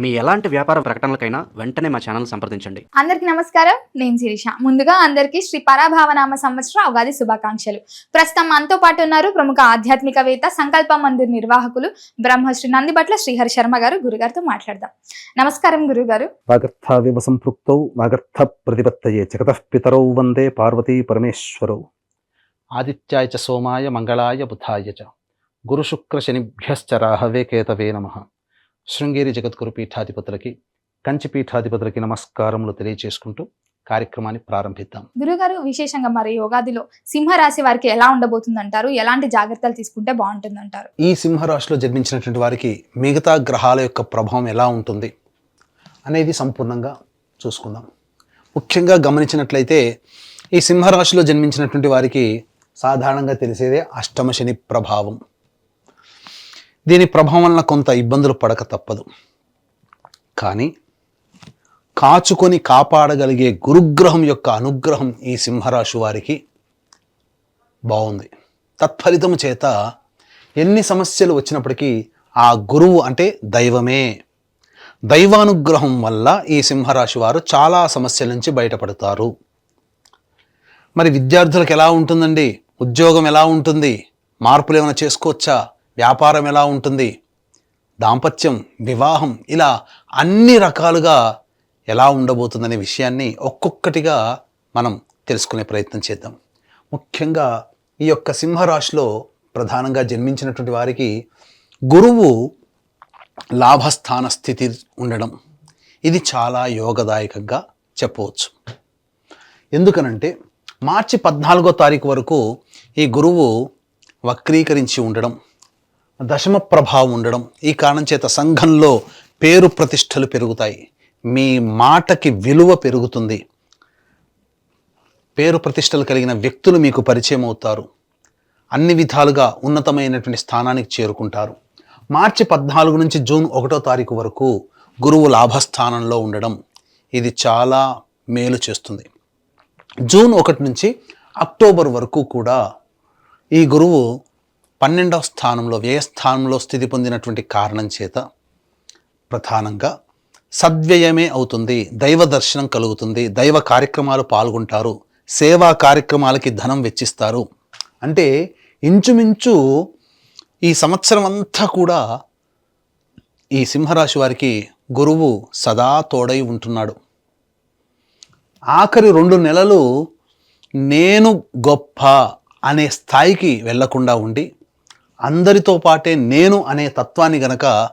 మీ ఎలాంటి వ్యాపార ప్రకటనలకైనా వెంటనే మా ఛానల్ సంప్రదించండి. అందరికీ నమస్కారం నేను శిరీష. ముందుగా అందరికీ శ్రీ పరాభావనామ సంవత్సర ఉగాది శుభాకాంక్షలు. ప్రస్తుతం మనతో పాటు ఉన్నారు ప్రముఖ ఆధ్యాత్మికవేత్త సంకల్ప మందిర్ నిర్వాహకులు బ్రహ్మశ్రీ నందిబట్ల శ్రీహరి శర్మ గారు. గురుగారితో మాట్లాడదాం. నమస్కారం గురుగారు. వాగర్థావివ సంపృక్తౌ వాగర్థ ప్రతిపత్తయే జగతః పితరౌ వందే పార్వతీ పరమేశ్వరౌ. ఆదిత్యాయ చ సోమాయ మంగళాయ బుధాయ చ. గురుశుక్ర శనిభ్యశ్చ రాహవే కేతవే నమ. శృంగేరి జగద్గురు పీఠాధిపతులకి కంచి పీఠాధిపతులకి నమస్కారములు తెలియజేసుకుంటూ కార్యక్రమాన్ని ప్రారంభిద్దాం. గురుగారు విశేషంగా మరి యోగాదిలో సింహరాశి వారికి ఎలా ఉండబోతుందంటారు? ఎలాంటి జాగ్రత్తలు తీసుకుంటే బాగుంటుందంటారు? ఈ సింహరాశిలో జన్మించినటువంటి వారికి మిగతా గ్రహాల యొక్క ప్రభావం ఎలా ఉంటుంది అనేది సంపూర్ణంగా చూసుకుందాం. ముఖ్యంగా గమనించినట్లయితే ఈ సింహరాశిలో జన్మించినటువంటి వారికి సాధారణంగా తెలిసేదే అష్టమ శని ప్రభావం. దీని ప్రభావం వలన కొంత ఇబ్బందులు పడక తప్పదు. కానీ కాచుకొని కాపాడగలిగే గురుగ్రహం యొక్క అనుగ్రహం ఈ సింహరాశి వారికి బాగుంది. తత్ఫలితము చేత ఎన్ని సమస్యలు వచ్చినప్పటికీ ఆ గురువు అంటే దైవమే. దైవానుగ్రహం వల్ల ఈ సింహరాశి వారు చాలా సమస్యల నుంచి బయటపడతారు. మరి విద్యార్థులకు ఎలా ఉంటుందండి? ఉద్యోగం ఎలా ఉంటుంది? మార్పులు ఏమైనా చేసుకోవచ్చా? వ్యాపారం ఎలా ఉంటుంది? దాంపత్యం వివాహం ఇలా అన్ని రకాలుగా ఎలా ఉండబోతుందనే విషయాన్ని ఒక్కొక్కటిగా మనం తెలుసుకునే ప్రయత్నం చేద్దాం. ముఖ్యంగా ఈ యొక్క సింహరాశిలో ప్రధానంగా జన్మించినటువంటి వారికి గురువు లాభస్థాన స్థితి ఉండడం ఇది చాలా యోగదాయకంగా చెప్పవచ్చు. ఎందుకనంటే మార్చి పద్నాలుగో తారీఖు వరకు ఈ గురువు వక్రీకరించి ఉండడం దశమ ప్రభావం ఉండడం. ఈ కారణం చేత సంఘంలో పేరు ప్రతిష్టలు పెరుగుతాయి. మీ మాటకి విలువ పెరుగుతుంది. పేరు ప్రతిష్టలు కలిగిన వ్యక్తులు మీకు పరిచయం అవుతారు. అన్ని విధాలుగా ఉన్నతమైనటువంటి స్థానానికి చేరుకుంటారు. మార్చి పద్నాలుగు నుంచి జూన్ ఒకటో తారీఖు వరకు గురువు లాభస్థానంలో ఉండడం ఇది చాలా మేలు చేస్తుంది. జూన్ ఒకటి నుంచి అక్టోబర్ వరకు కూడా ఈ గురువు పన్నెండవ స్థానంలో వ్యయస్థానంలో స్థితి పొందినటువంటి కారణం చేత ప్రధానంగా సద్వ్యయమే అవుతుంది దైవ దర్శనం కలుగుతుంది దైవ కార్యక్రమాలు పాల్గొంటారు సేవా కార్యక్రమాలకి ధనం వెచ్చిస్తారు. అంటే ఇంచుమించు ఈ సంవత్సరం అంతా కూడా ఈ సింహరాశి వారికి గురువు సదా తోడై ఉంటున్నాడు. ఆఖరి రెండు నెలలు నేను గొప్ప అనే స్థాయికి వెళ్ళకుండా ఉండి అందరితో పాటే నేను అనే తత్వాన్ని గనక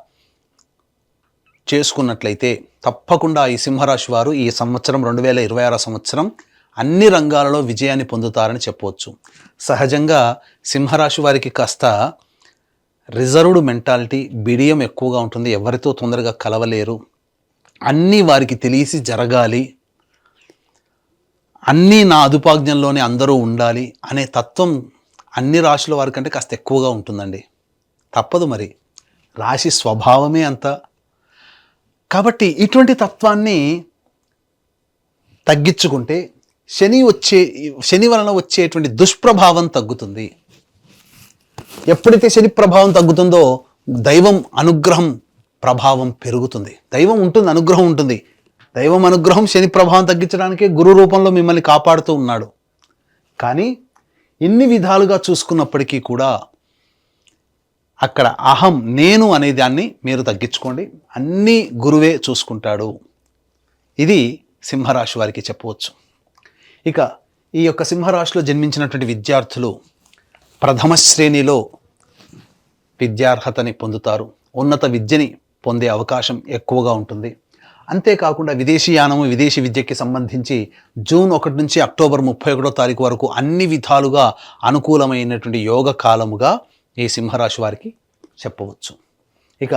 చేసుకున్నట్లయితే తప్పకుండా ఈ సింహరాశి వారు ఈ సంవత్సరం రెండు వేల ఇరవై ఆరో సంవత్సరం అన్ని రంగాలలో విజయాన్ని పొందుతారని చెప్పవచ్చు. సహజంగా సింహరాశి వారికి కాస్త రిజర్వ్డ్ మెంటాలిటీ బిడియం ఎక్కువగా ఉంటుంది. ఎవరితో తొందరగా కలవలేరు. అన్నీ వారికి తెలిసి జరగాలి. అన్నీ నా అదుపాజ్ఞంలోనే అందరూ ఉండాలి అనే తత్వం అన్ని రాశుల వారికంటే కాస్త ఎక్కువగా ఉంటుందండి. తప్పదు మరి. రాశి స్వభావమే అంత. కాబట్టి ఇటువంటి తత్వాన్ని తగ్గించుకుంటే శని వచ్చే శని వలన వచ్చేటువంటి దుష్ప్రభావం తగ్గుతుంది. ఎప్పుడైతే శని ప్రభావం తగ్గుతుందో దైవం అనుగ్రహం ప్రభావం పెరుగుతుంది. దైవం ఉంటుంది అనుగ్రహం ఉంటుంది. దైవం అనుగ్రహం శని ప్రభావం తగ్గించడానికే గురు రూపంలో మిమ్మల్ని కాపాడుతూ ఉన్నాడు. కానీ ఇన్ని విధాలుగా చూసుకున్నప్పటికీ కూడా అక్కడ అహం నేను అనే దాన్ని మీరు తగ్గించుకోండి. అన్నీ గురువే చూసుకుంటాడు. ఇది సింహరాశి వారికి చెప్పవచ్చు. ఇక ఈ యొక్క సింహరాశిలో జన్మించినటువంటి విద్యార్థులు ప్రథమ శ్రేణిలో విద్యార్హతని పొందుతారు. ఉన్నత విద్యని పొందే అవకాశం ఎక్కువగా ఉంటుంది. అంతేకాకుండా విదేశీయానము విదేశీ విద్యకి సంబంధించి జూన్ ఒకటి నుంచి అక్టోబర్ ముప్పై ఒకటో తారీఖు వరకు అన్ని విధాలుగా అనుకూలమైనటువంటి యోగ కాలముగా ఈ సింహరాశి వారికి చెప్పవచ్చు. ఇక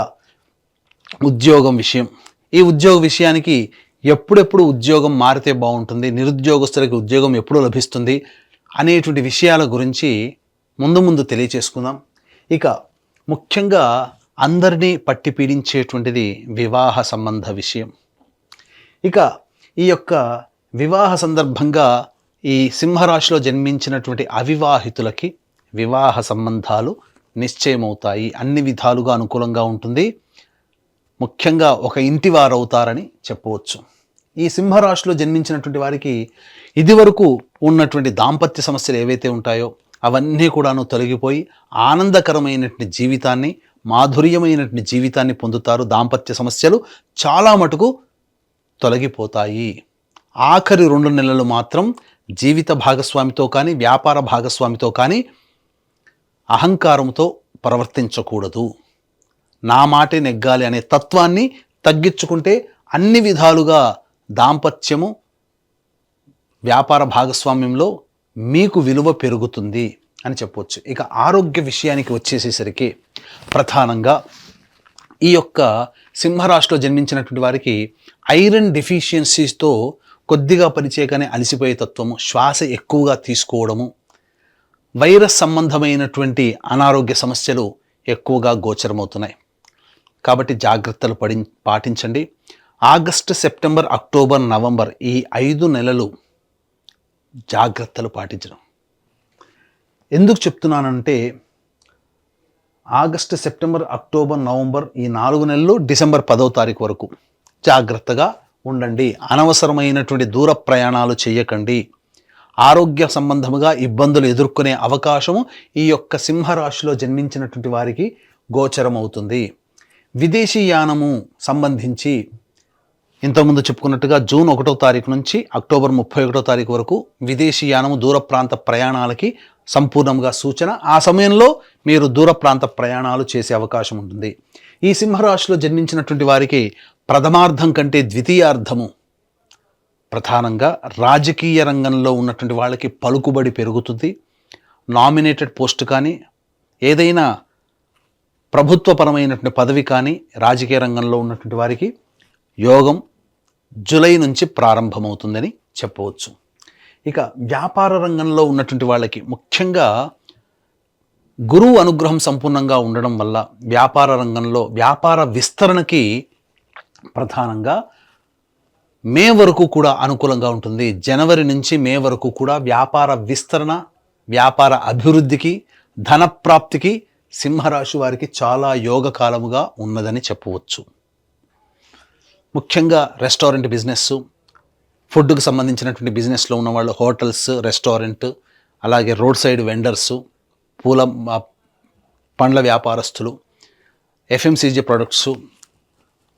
ఉద్యోగం విషయం. ఈ ఉద్యోగ విషయానికి ఎప్పుడెప్పుడు ఉద్యోగం మారితే బాగుంటుంది నిరుద్యోగస్తులకి ఉద్యోగం ఎప్పుడు లభిస్తుంది అనేటువంటి విషయాల గురించి ముందు ముందు తెలియచేసుకుందాం. ఇక ముఖ్యంగా అందరినీ పట్టి పీడించేటువంటిది వివాహ సంబంధ విషయం. ఇక ఈ యొక్క వివాహ సందర్భంగా ఈ సింహరాశిలో జన్మించినటువంటి అవివాహితులకి వివాహ సంబంధాలు నిశ్చయమవుతాయి. అన్ని విధాలుగా అనుకూలంగా ఉంటుంది. ముఖ్యంగా ఒక ఇంటి చెప్పవచ్చు. ఈ సింహరాశిలో జన్మించినటువంటి వారికి ఇదివరకు ఉన్నటువంటి దాంపత్య సమస్యలు ఏవైతే ఉంటాయో అవన్నీ కూడాను తొలగిపోయి ఆనందకరమైనటువంటి జీవితాన్ని మాధుర్యమైనటువంటి జీవితాన్ని పొందుతారు. దాంపత్య సమస్యలు చాలా మటుకు తొలగిపోతాయి. ఆఖరి రెండు నెలలు మాత్రం జీవిత భాగస్వామితో కానీ వ్యాపార భాగస్వామితో కానీ అహంకారంతో ప్రవర్తించకూడదు. నా మాటే నెగ్గాలి అనే తత్వాన్ని తగ్గించుకుంటే అన్ని విధాలుగా దాంపత్యము వ్యాపార భాగస్వామ్యంలో మీకు విలువ పెరుగుతుంది అని చెప్పవచ్చు ఇక ఆరోగ్య విషయానికి వచ్చేసేసరికి ప్రధానంగా ఈ యొక్క సింహరాశిలో జన్మించినటువంటి వారికి ఐరన్ డెఫిషియన్సీస్తో కొద్దిగా పరిచయగానే అలసిపోయే తత్వము శ్వాస ఎక్కువగా తీసుకోవడము వైరస్ సంబంధమైనటువంటి అనారోగ్య సమస్యలు ఎక్కువగా గోచరమవుతున్నాయి. కాబట్టి జాగ్రత్తలు పడి పాటించండి. ఆగస్టు సెప్టెంబర్ అక్టోబర్ నవంబర్ ఈ ఐదు నెలలు జాగ్రత్తలు పాటించడం. ఎందుకు చెప్తున్నానంటే ఆగస్టు సెప్టెంబర్ అక్టోబర్ నవంబర్ ఈ నాలుగు నెలలు డిసెంబర్ పదవ తారీఖు వరకు. జాగ్రత్తగా ఉండండి. అనవసరమైనటువంటి దూర ప్రయాణాలు చేయకండి. ఆరోగ్య సంబంధముగా ఇబ్బందులు ఎదుర్కొనే అవకాశము ఈ యొక్క సింహరాశిలో జన్మించినటువంటి వారికి గోచరమవుతుంది. విదేశీ యానము సంబంధించి ఇంతకుముందు చెప్పుకున్నట్టుగా జూన్ ఒకటో తారీఖు నుంచి అక్టోబర్ ముప్పై ఒకటో తారీఖు వరకు విదేశీ యానము దూర ప్రాంత ప్రయాణాలకి సంపూర్ణంగా సూచన. ఆ సమయంలో మీరు దూర ప్రాంత ప్రయాణాలు చేసే అవకాశం ఉంటుంది. ఈ సింహరాశిలో జన్మించినటువంటి వారికి ప్రథమార్థం కంటే ద్వితీయార్థము ప్రధానంగా రాజకీయ రంగంలో ఉన్నటువంటి వాళ్ళకి పలుకుబడి పెరుగుతుంది. నామినేటెడ్ పోస్ట్ కానీ ఏదైనా ప్రభుత్వపరమైనటువంటి పదవి కానీ రాజకీయ రంగంలో ఉన్నటువంటి వారికి యోగం జూలై నుంచి ప్రారంభమవుతుందని చెప్పవచ్చు. ఇక వ్యాపార రంగంలో ఉన్నటువంటి వాళ్ళకి ముఖ్యంగా గురువు అనుగ్రహం సంపూర్ణంగా ఉండడం వల్ల వ్యాపార రంగంలో వ్యాపార విస్తరణకి ప్రధానంగా మే వరకు కూడా అనుకూలంగా ఉంటుంది. జనవరి నుంచి మే వరకు కూడా వ్యాపార విస్తరణ వ్యాపార అభివృద్ధికి ధనప్రాప్తికి సింహరాశి వారికి చాలా యోగకాలముగా ఉన్నదని చెప్పవచ్చు. ముఖ్యంగా రెస్టారెంట్ బిజినెస్ ఫుడ్కు సంబంధించినటువంటి బిజినెస్లో ఉన్న వాళ్ళు హోటల్స్ రెస్టారెంట్ అలాగే రోడ్ సైడ్ వెండర్స్ పూల పండ్ల వ్యాపారస్తులు ఎఫ్ఎంసీజీ ప్రొడక్ట్స్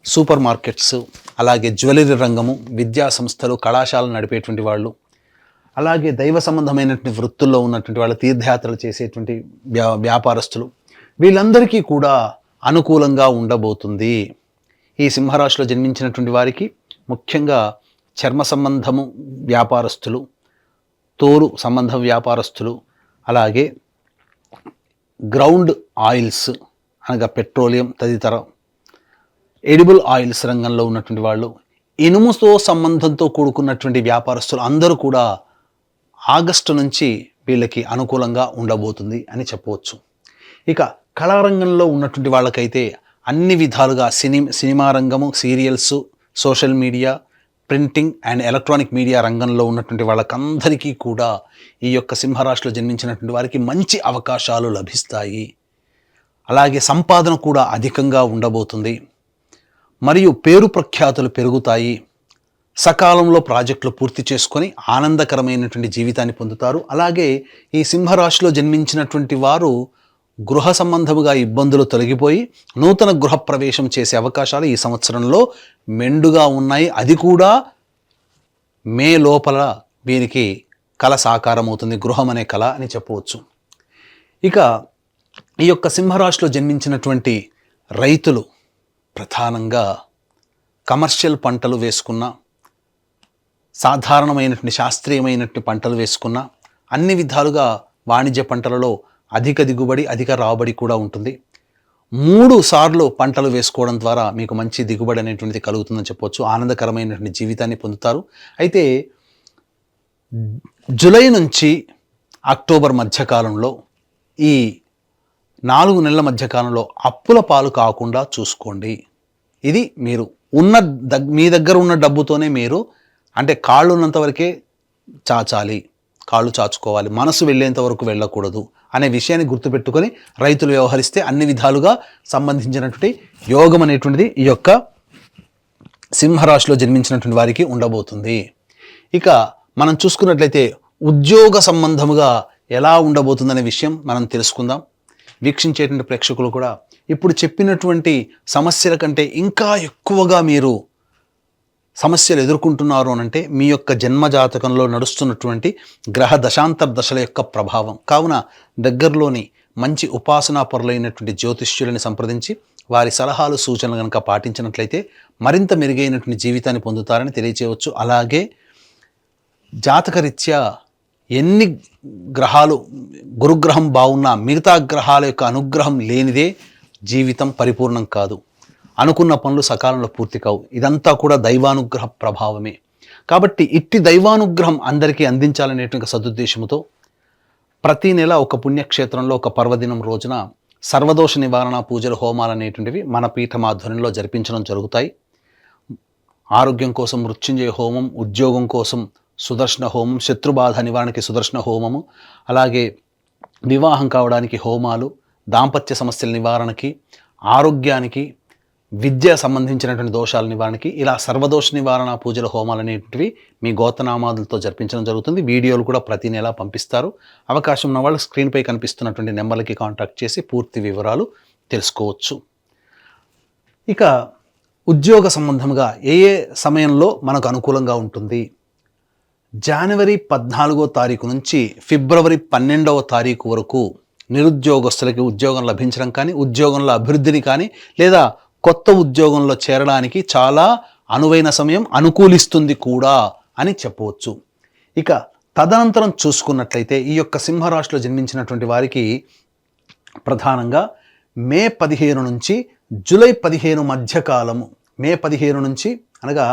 సూపర్ మార్కెట్స్ అలాగే జ్యువెలరీ రంగము విద్యా సంస్థలు కళాశాలలు నడిపేటువంటి వాళ్ళు అలాగే దైవ సంబంధమైనటువంటి వృత్తుల్లో ఉన్నటువంటి వాళ్ళు తీర్థయాత్రలు చేసేటువంటి వ్యా వ్యాపారస్తులు వీళ్ళందరికీ కూడా అనుకూలంగా ఉండబోతుంది. ఈ సింహరాశిలో జన్మించినటువంటి వారికి ముఖ్యంగా చర్మ సంబంధము వ్యాపారస్తులు తోలు సంబంధం వ్యాపారస్తులు అలాగే గ్రౌండ్ ఆయిల్స్ అనగా పెట్రోలియం తదితర ఎడిబుల్ ఆయిల్స్ రంగంలో ఉన్నటువంటి వాళ్ళు ఇనుముతో సంబంధంతో కూడుకున్నటువంటి వ్యాపారస్తులు అందరూ కూడా ఆగస్టు నుంచి వీళ్ళకి అనుకూలంగా ఉండబోతుంది అని చెప్పవచ్చు. ఇక కళారంగంలో ఉన్నటువంటి వాళ్ళకైతే అన్ని విధాలుగా సినీ సినిమా రంగము serials social media printing and electronic media రంగంలో ఉన్నటువంటి వాళ్ళకందరికీ కూడా ఈ యొక్క సింహరాశిలో జన్మించినటువంటి వారికి మంచి అవకాశాలు లభిస్తాయి. అలాగే సంపాదన కూడా అధికంగా ఉండబోతుంది. మరియు పేరు ప్రఖ్యాతులు పెరుగుతాయి. సకాలంలో ప్రాజెక్టులు పూర్తి చేసుకొని ఆనందకరమైనటువంటి జీవితాన్ని పొందుతారు. అలాగే ఈ సింహరాశిలో జన్మించినటువంటి వారు గృహ సంబంధముగా ఇబ్బందులు తొలగిపోయి నూతన గృహ ప్రవేశం చేసే అవకాశాలు ఈ సంవత్సరంలో మెండుగా ఉన్నాయి. అది కూడా మే లోపల వీరికి కళ సాకారం అవుతుంది గృహం అనే కళ అని చెప్పవచ్చు. ఇక ఈ యొక్క సింహరాశిలో జన్మించినటువంటి రైతులు ప్రధానంగా కమర్షియల్ పంటలు వేసుకున్న సాధారణమైనటువంటి శాస్త్రీయమైనటువంటి పంటలు వేసుకున్న అన్ని విధాలుగా వాణిజ్య పంటలలో అధిక దిగుబడి అధిక రాబడి కూడా ఉంటుంది. మూడు సార్లు పంటలు వేసుకోవడం ద్వారా మీకు మంచి దిగుబడి అనేటువంటిది కలుగుతుందని చెప్పవచ్చు ఆనందకరమైనటువంటి జీవితాన్ని పొందుతారు. అయితే జూలై నుంచి అక్టోబర్ మధ్యకాలంలో ఈ నాలుగు నెలల మధ్యకాలంలో అప్పుల పాలు కాకుండా చూసుకోండి. ఇది మీరు ఉన్న దగ్ మీ దగ్గర ఉన్న డబ్బుతోనే మీరు అంటే కాళ్ళు ఉన్నంత వరకే చాచాలి. కాళ్ళు చాచుకోవాలి మనసు వెళ్ళేంత వరకు వెళ్ళకూడదు అనే విషయాన్ని గుర్తుపెట్టుకొని రైతులు వ్యవహరిస్తే అన్ని విధాలుగా సంబంధించినటువంటి యోగం అనేటువంటిది ఈ యొక్క సింహరాశిలో జన్మించినటువంటి వారికి ఉండబోతుంది. ఇక మనం చూసుకున్నట్లయితే ఉద్యోగ సంబంధముగా ఎలా ఉండబోతుందనే విషయం మనం తెలుసుకుందాం. వీక్షించేటువంటి ప్రేక్షకులు కూడా ఇప్పుడు చెప్పినటువంటి సమస్యల కంటే ఇంకా ఎక్కువగా మీరు సమస్యలు ఎదుర్కొంటున్నారు అని అంటే మీ యొక్క జన్మజాతకంలో నడుస్తున్నటువంటి గ్రహ దశాంతర దశల యొక్క ప్రభావం. కావున దగ్గరలోని మంచి ఉపాసనా పరులైనటువంటి జ్యోతిష్యులని సంప్రదించి వారి సలహాలు సూచనలు కనుక పాటించినట్లయితే మరింత మెరుగైనటువంటి జీవితాన్ని పొందుతారని తెలియచేయవచ్చు. అలాగే జాతకరీత్యా ఎన్ని గ్రహాలు గురుగ్రహం బాగున్నా మిగతా గ్రహాల యొక్క అనుగ్రహం లేనిదే జీవితం పరిపూర్ణం కాదు. అనుకున్న పనులు సకాలంలో పూర్తి కావు. ఇదంతా కూడా దైవానుగ్రహ ప్రభావమే. కాబట్టి ఇట్టి దైవానుగ్రహం అందరికీ అందించాలనేటువంటి సదుద్దేశంతో ప్రతి నెల ఒక పుణ్యక్షేత్రంలో ఒక పర్వదినం రోజున సర్వదోష నివారణ పూజలు హోమాలు అనేటువంటివి మన పీఠమాధ్వర్యంలో జరిపించడం జరుగుతాయి. ఆరోగ్యం కోసం మృత్యుంజయ హోమం ఉద్యోగం కోసం సుదర్శన హోమం శత్రుబాధ నివారణకి సుదర్శన హోమము అలాగే వివాహం కావడానికి హోమాలు దాంపత్య సమస్యల నివారణకి ఆరోగ్యానికి విద్య సంబంధించినటువంటి దోషాల నివారణకి ఇలా సర్వదోష నివారణ పూజల హోమాలు అనేటివి మీ గోతనామాదులతో జరిపించడం జరుగుతుంది. వీడియోలు కూడా ప్రతి నెల పంపిస్తారు. అవకాశం ఉన్న వాళ్ళు స్క్రీన్పై కనిపిస్తున్నటువంటి నెంబర్లకి కాంటాక్ట్ చేసి పూర్తి వివరాలు తెలుసుకోవచ్చు. ఇక ఉద్యోగ సంబంధంగా ఏ ఏ సమయంలో మనకు అనుకూలంగా ఉంటుంది? జనవరి పద్నాలుగో తారీఖు నుంచి ఫిబ్రవరి పన్నెండవ తారీఖు వరకు నిరుద్యోగస్తులకి ఉద్యోగం లభించడం కానీ ఉద్యోగంలో అభివృద్ధిని కానీ లేదా కొత్త ఉద్యోగంలో చేరడానికి చాలా అనువైన సమయం అనుకూలిస్తుంది కూడా అని చెప్పవచ్చు. ఇక తదనంతరం చూసుకున్నట్లయితే ఈ యొక్క సింహరాశిలో జన్మించినటువంటి వారికి ప్రధానంగా మే పదిహేను నుంచి జూలై పదిహేను మధ్యకాలము. మే పదిహేను నుంచి అనగా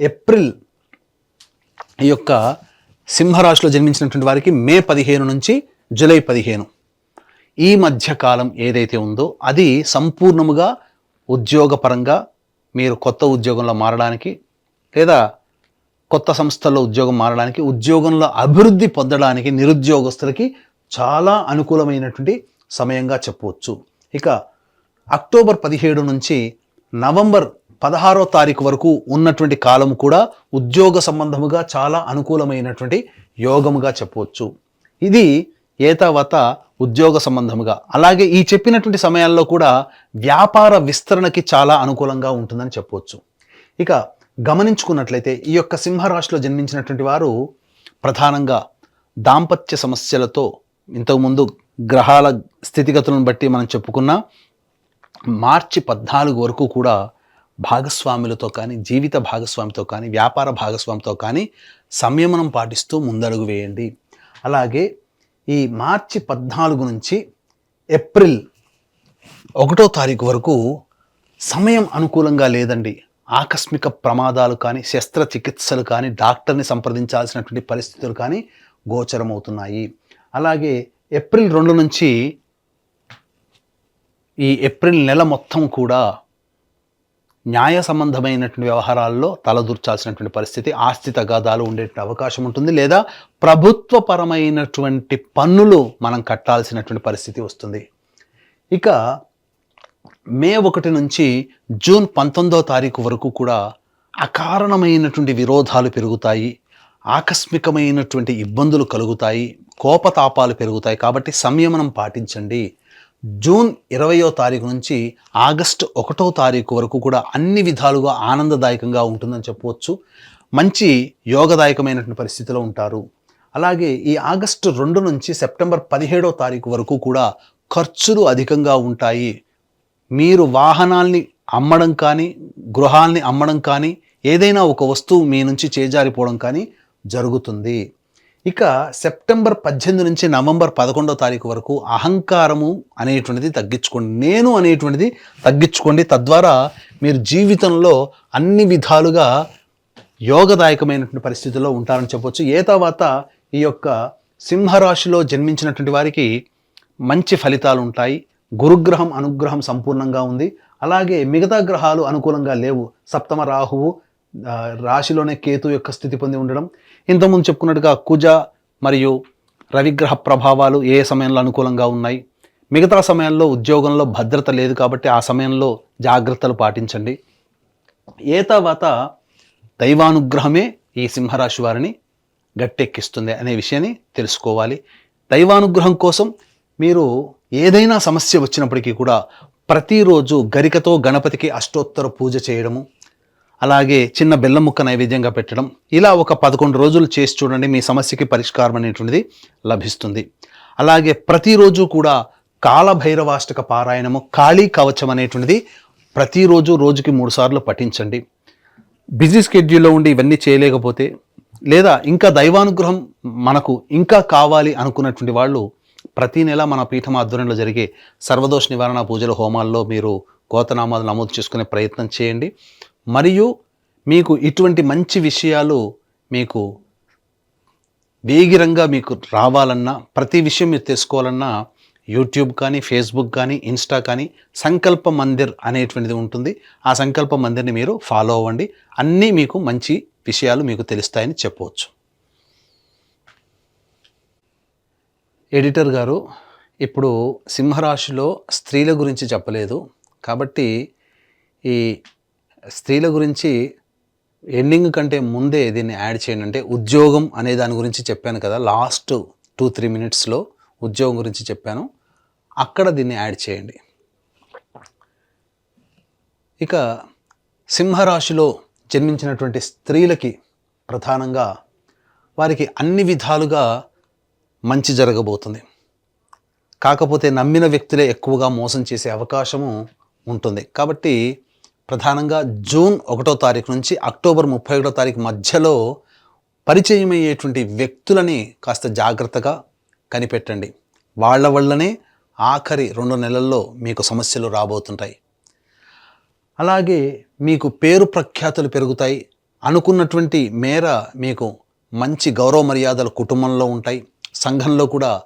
ఏప్రిల్ ఈ యొక్క సింహరాశిలో జన్మించినటువంటి వారికి మే పదిహేను నుంచి జూలై పదిహేను. ఈ మధ్యకాలం ఏదైతే ఉందో అది సంపూర్ణముగా ఉద్యోగపరంగా మీరు కొత్త ఉద్యోగంలో మారడానికి లేదా కొత్త సంస్థల్లో ఉద్యోగం మారడానికి ఉద్యోగంలో అభివృద్ధి పొందడానికి నిరుద్యోగస్తులకి చాలా అనుకూలమైనటువంటి సమయంగా చెప్పవచ్చు. ఇక అక్టోబర్ పదిహేడు నుంచి నవంబర్ పదహారో తారీఖు వరకు ఉన్నటువంటి కాలం కూడా ఉద్యోగ సంబంధముగా చాలా అనుకూలమైనటువంటి యోగముగా చెప్పవచ్చు. ఇది ఏతావత ఉద్యోగ సంబంధముగా. అలాగే ఈ చెప్పినటువంటి సమయాల్లో కూడా వ్యాపార విస్తరణకి చాలా అనుకూలంగా ఉంటుందని చెప్పవచ్చు. ఇక గమనించుకున్నట్లయితే ఈ యొక్క సింహరాశిలో జన్మించినటువంటి వారు ప్రధానంగా దాంపత్య సమస్యలతో ఇంతకుముందు గ్రహాల స్థితిగతులను బట్టి మనం చెప్పుకున్న మార్చి పద్నాలుగు వరకు కూడా భాగస్వాములతో కానీ జీవిత భాగస్వామితో కానీ వ్యాపార భాగస్వామితో కానీ సంయమనం పాటిస్తూ ముందడుగు వేయండి. అలాగే ఈ మార్చి పద్నాలుగు నుంచి ఏప్రిల్ ఒకటో తారీఖు వరకు సమయం అనుకూలంగా లేదండి. ఆకస్మిక ప్రమాదాలు కానీ శస్త్రచికిత్సలు కానీ డాక్టర్ని సంప్రదించాల్సినటువంటి పరిస్థితులు కానీ గోచరమవుతున్నాయి. అలాగే ఏప్రిల్ రెండు నుంచి ఈ ఏప్రిల్ నెల మొత్తం కూడా న్యాయ సంబంధమైనటువంటి వ్యవహారాల్లో తలదూర్చాల్సినటువంటి పరిస్థితి ఆస్తి తగాదాలు ఉండే అవకాశం ఉంటుంది లేదా ప్రభుత్వపరమైనటువంటి పన్నులు మనం కట్టాల్సినటువంటి పరిస్థితి వస్తుంది. ఇక మే ఒకటి నుంచి జూన్ పంతొమ్మిదో తారీఖు వరకు కూడా అకారణమైనటువంటి విరోధాలు పెరుగుతాయి ఆకస్మికమైనటువంటి ఇబ్బందులు కలుగుతాయి కోపతాపాలు పెరుగుతాయి కాబట్టి సంయమనం పాటించండి. జూన్ ఇరవయో తారీఖు నుంచి ఆగస్టు ఒకటో తారీఖు వరకు కూడా అన్ని విధాలుగా ఆనందదాయకంగా ఉంటుందని చెప్పవచ్చు. మంచి యోగదాయకమైనటువంటి పరిస్థితిలో ఉంటారు. అలాగే ఈ ఆగస్టు రెండు నుంచి సెప్టెంబర్ పదిహేడో తారీఖు వరకు కూడా ఖర్చులు అధికంగా ఉంటాయి. మీరు వాహనాల్ని అమ్మడం కానీ గృహాల్ని అమ్మడం కానీ ఏదైనా ఒక వస్తువు మీ నుంచి చేజారిపోవడం కానీ జరుగుతుంది. ఇక సెప్టెంబర్ పద్దెనిమిది నుంచి నవంబర్ పదకొండో తారీఖు వరకు అహంకారము అనేటువంటిది తగ్గించుకోండి. నేను అనేటువంటిది తగ్గించుకోండి. తద్వారా మీరు జీవితంలో అన్ని విధాలుగా యోగదాయకమైనటువంటి పరిస్థితుల్లో ఉంటారని చెప్పొచ్చు. ఏ తర్వాత ఈ యొక్క సింహరాశిలో జన్మించినటువంటి వారికి మంచి ఫలితాలు ఉంటాయి. గురుగ్రహం అనుగ్రహం సంపూర్ణంగా ఉంది. అలాగే మిగతా గ్రహాలు అనుకూలంగా లేవు. సప్తమ రాహువు రాశిలోనే కేతు యొక్క స్థితి పొంది ఉండడం. ఇంతకుముందు చెప్పుకున్నట్టుగా కుజ మరియు రవిగ్రహ ప్రభావాలు ఏ సమయంలో అనుకూలంగా ఉన్నాయి? మిగతా సమయంలో ఉద్యోగంలో భద్రత లేదు కాబట్టి ఆ సమయంలో జాగ్రత్తలు పాటించండి. ఏ తర్వాత దైవానుగ్రహమే ఈ సింహరాశి వారిని గట్టెక్కిస్తుంది అనే విషయాన్ని తెలుసుకోవాలి. దైవానుగ్రహం కోసం మీరు ఏదైనా సమస్య వచ్చినప్పటికీ కూడా ప్రతిరోజు గరికతో గణపతికి అష్టోత్తర పూజ చేయడము అలాగే చిన్న బెల్లం ముక్క నైవేద్యంగా పెట్టడం. ఇలా ఒక పదకొండు రోజులు చేసి చూడండి మీ సమస్యకి పరిష్కారం అనేటువంటిది లభిస్తుంది. అలాగే ప్రతిరోజు కూడా కాలభైరవాష్టక పారాయణము కాళీ కవచం అనేటువంటిది ప్రతిరోజు రోజుకి మూడుసార్లు పఠించండి. బిజీ స్కెడ్యూల్లో ఉండి ఇవన్నీ చేయలేకపోతే లేదా ఇంకా దైవానుగ్రహం మనకు ఇంకా కావాలి అనుకున్నటువంటి వాళ్ళు ప్రతి నెల మన పీఠం ఆధ్వర్యంలో జరిగే సర్వదోష నివారణ పూజల హోమాల్లో మీరు గోతనామాలు నమోదు చేసుకునే ప్రయత్నం చేయండి. మరియు మీకు ఇటువంటి మంచి విషయాలు మీకు వేగిరంగా మీకు రావాలన్నా ప్రతి విషయం మీరు తెలుసుకోవాలన్నా యూట్యూబ్ కానీ ఫేస్బుక్ కానీ ఇన్స్టా కానీ సంకల్ప మందిర్ అనేటువంటిది ఉంటుంది. ఆ సంకల్ప మందిర్ని మీరు ఫాలో అవ్వండి. అన్నీ మీకు మంచి విషయాలు మీకు తెలుస్తాయని చెప్పవచ్చు. ఎడిటర్ గారు ఇప్పుడు సింహరాశిలో స్త్రీల గురించి చెప్పలేదు. కాబట్టి ఈ స్త్రీల గురించి ఎండింగ్ కంటే ముందే దీన్ని యాడ్ చేయండి. అంటే ఉద్యోగం అనే దాని గురించి చెప్పాను కదా లాస్ట్ టూ త్రీ మినిట్స్లో ఉద్యోగం గురించి చెప్పాను. అక్కడ దీన్ని యాడ్ చేయండి. ఇక సింహరాశిలో జన్మించినటువంటి స్త్రీలకి ప్రధానంగా వారికి అన్ని విధాలుగా మంచి జరగబోతుంది. కాకపోతే నమ్మిన వ్యక్తులే ఎక్కువగా మోసం చేసే అవకాశము ఉంటుంది. కాబట్టి ప్రధానంగా జూన్ ఒకటో తారీఖు నుంచి అక్టోబర్ ముప్పై ఒకటో తారీఖు మధ్యలో పరిచయమయ్యేటువంటి వ్యక్తులని కాస్త జాగ్రత్తగా కనిపెట్టండి. వాళ్ళ వల్లనే ఆఖరి రెండు నెలల్లో మీకు సమస్యలు రాబోతుంటాయి. అలాగే మీకు పేరు ప్రఖ్యాతులు పెరుగుతాయి. అనుకున్నటువంటి మేర మీకు మంచి గౌరవ మర్యాదలు కుటుంబంలో ఉంటాయి. సంఘంలో కూడా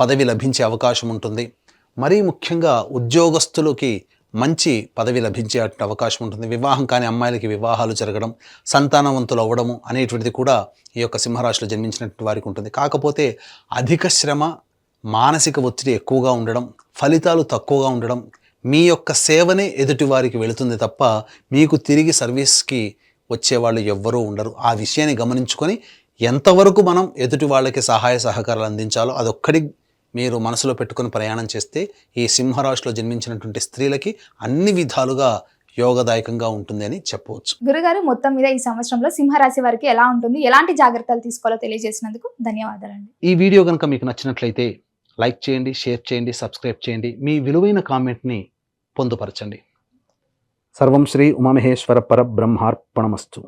పదవి లభించే అవకాశం ఉంటుంది. మరీ ముఖ్యంగా ఉద్యోగస్తులకి మంచి పదవి లభించే అవకాశం ఉంటుంది. వివాహం కాని అమ్మాయిలకి వివాహాలు జరగడం సంతానవంతులు అవ్వడము అనేటువంటిది కూడా ఈ యొక్క సింహరాశిలో జన్మించినటువంటి వారికి ఉంటుంది. కాకపోతే అధిక శ్రమ మానసిక ఒత్తిడి ఎక్కువగా ఉండడం ఫలితాలు తక్కువగా ఉండడం మీ యొక్క సేవనే ఎదుటి వారికి వెళుతుంది తప్ప మీకు తిరిగి సర్వీస్కి వచ్చేవాళ్ళు ఎవ్వరూ ఉండరు. ఆ విషయాన్ని గమనించుకొని ఎంతవరకు మనం ఎదుటి వాళ్ళకి సహాయ సహకారాలు అందించాలో అదొక్కడి మీరు మనసులో పెట్టుకొని ప్రయాణం చేస్తే ఈ సింహరాశిలో జన్మించినటువంటి స్త్రీలకి అన్ని విధాలుగా యోగదాయకంగా ఉంటుంది అని చెప్పవచ్చు. గురుగారు మొత్తం మీద ఈ సంవత్సరంలో సింహరాశి వారికి ఎలా ఉంటుంది? ఎలాంటి జాగ్రత్తలు తీసుకోవాలో తెలియజేసినందుకు ధన్యవాదాలండి. ఈ వీడియో కనుక మీకు నచ్చినట్లయితే లైక్ చేయండి షేర్ చేయండి సబ్స్క్రైబ్ చేయండి. మీ విలువైన కామెంట్ని పొందుపరచండి. సర్వం శ్రీ ఉమామహేశ్వర పరబ్రహ్మార్పణమస్తు